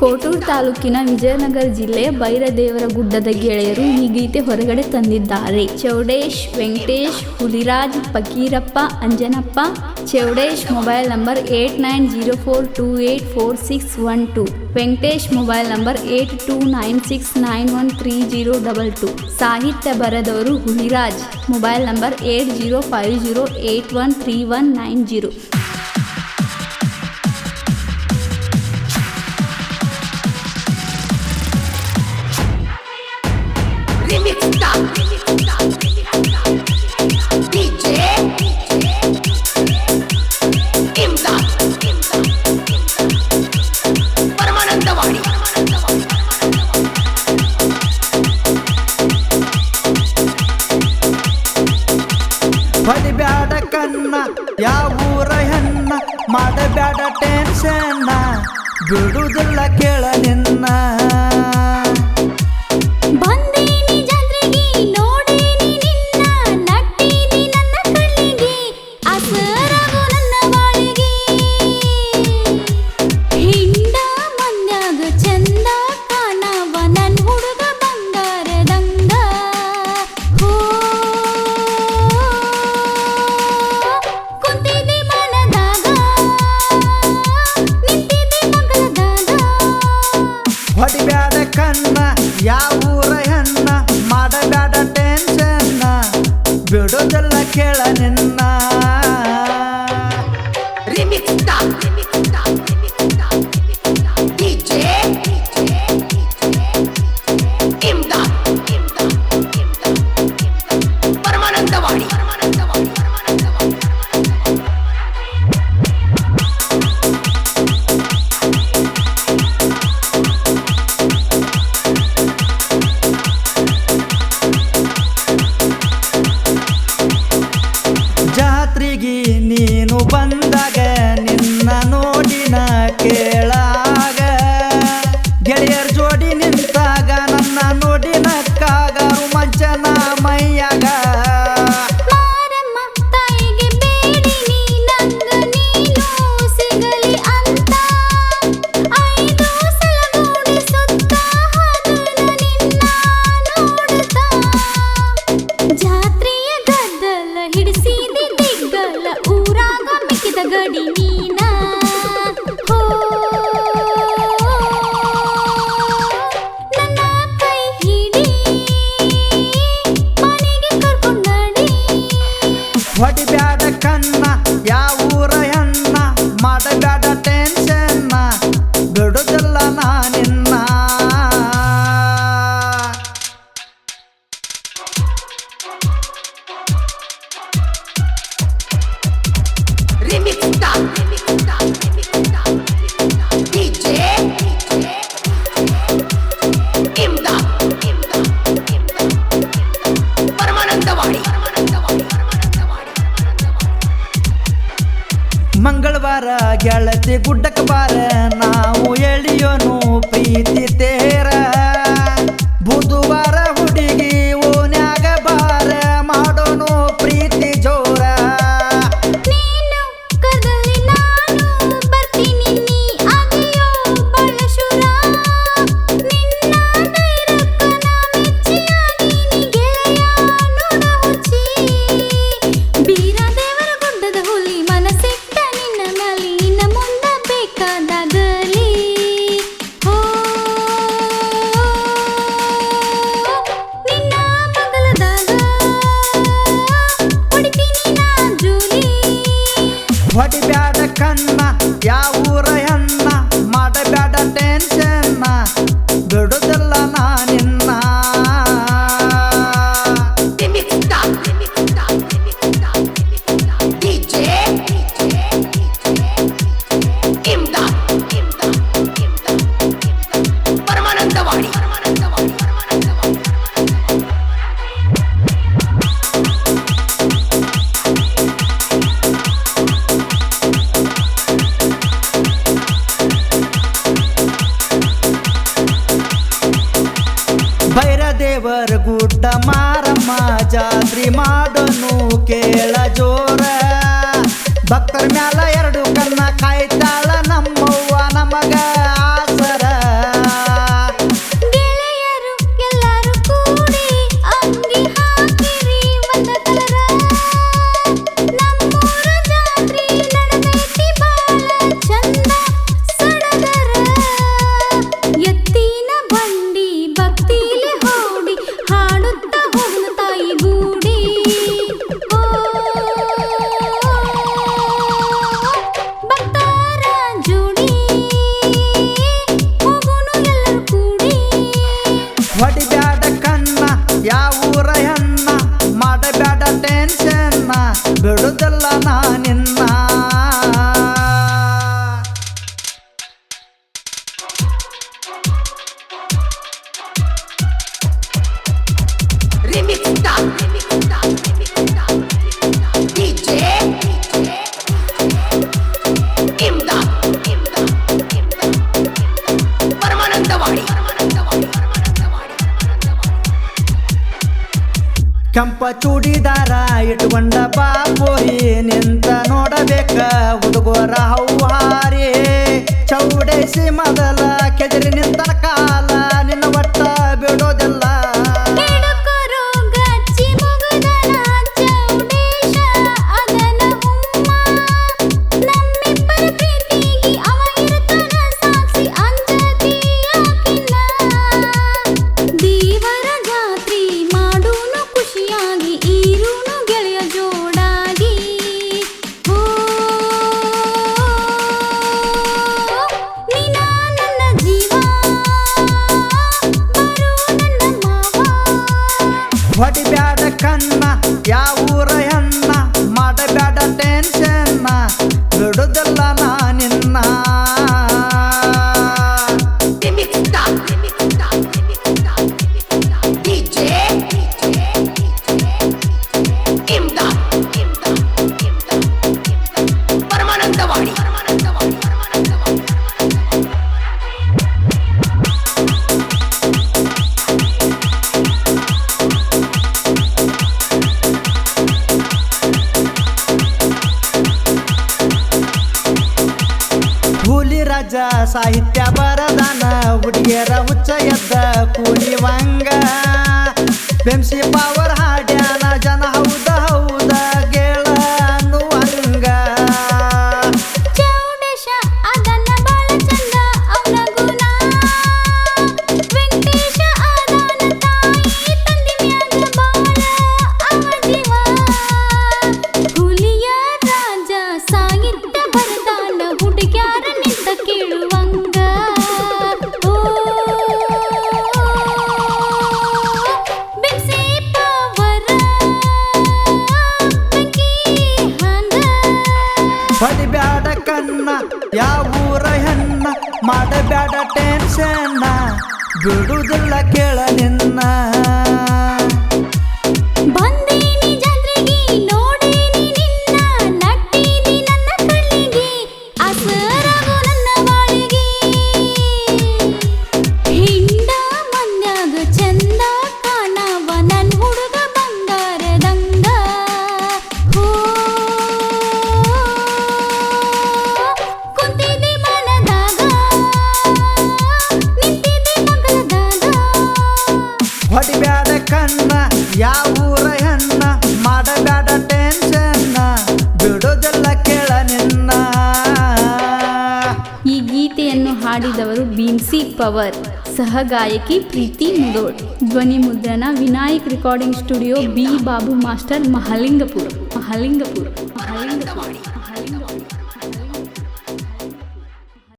ಕೋಟೂರು ತಾಲೂಕಿನ ವಿಜಯನಗರ ಜಿಲ್ಲೆಯ ಬೈರದೇವರ ಗುಡ್ಡದ ಗೆಳೆಯರು ಈ ಗೀತೆ ಹೊರಗಡೆ ತಂದಿದ್ದಾರೆ. Chowdesh, Venkatesh, Huliraj, Fakirappa, Anjanappa, Chowdesh mobile number eight nine zero four two eight four six one two, Venkatesh mobile number eight two nine six nine one three zero double two, ಸಾಹಿತ್ಯ ಬರೆದವರು Huliraj, mobile number eight zero five zero eight one three one nine zero. ಹೊಡಿಬ್ಯಾಡ ಕಣ್ಣ ಯಾವೂರ ಹೆಣ್ಣ ಮಾಡಬ್ಯಾಡ ಟೆನ್ಷನ್ನ ಬಿಡುದಿಲ್ಲ ಕೇಳ ನಿನ್ನ ಯಾವೂರ ಹೆಣ್ಣ ಮಾಡಬ್ಯಾಡ ಟೆನ್ಷನ್ನ ಬಿಡುದಿಲ್ಲ ಕೇಳ ನಿನ್ನ. Yeah! ಜಾತ್ರೆಯ ಗದ್ದಲ ಹಿಡಿಸಿದೆ ದಿಗ್ಗಲ ಊರಾಗ ಮಿಕ್ಕಿದ ಗಡಿ ಹೆಣ್ಣ? ಗುಡ್ಡಕ್ಕೆ ಬಾರ ನಾವು ಎಳಿಯೋನು ಭಕ್ತರ ಮ್ಯಾಲ ಎರಡು ಬಿಡುದಲ್ಲ ನಾನಿನ್ನ ರಿಮಿಕ್ಸ್ ಕೆಂಪ ಚೂಡಿದಾರ ಇಟ್ಕೊಂಡ ಬಾಪೋರಿ ನಿಂತ ನೋಡಬೇಕ ಹುಡುಗೋರ ಹೌಹಾರಿ. ಚೌಡೈಸಿ ಮೊದಲ ಕೆದರಿ ನಿಂತನಕ ಸಾಹಿತ್ಯ ಬರದಾನ ಹುಡುಗಿಯರ ಉಚ್ಚ ಎದ್ದ ಕೂಲಿ ವಂಗ ಬೆಂಸಿ ಪಾವರ್ ಬಿಡುವುದಿಲ್ಲ ಕೇ ನಿನ್ನ. ಈ ಗೀತೆಯನ್ನು ಹಾಡಿದವರು ಬೀಮ್ಸಿ ಪವರ್, ಸಹಗಾಯಕಿ ಪ್ರೀತಿ ಮುದೋಡ್ ಧ್ವನಿ ಮುದ್ರಣ, Vinayak recording studio B Babu master Mahalingapur Mahalingapur Mahalingapur.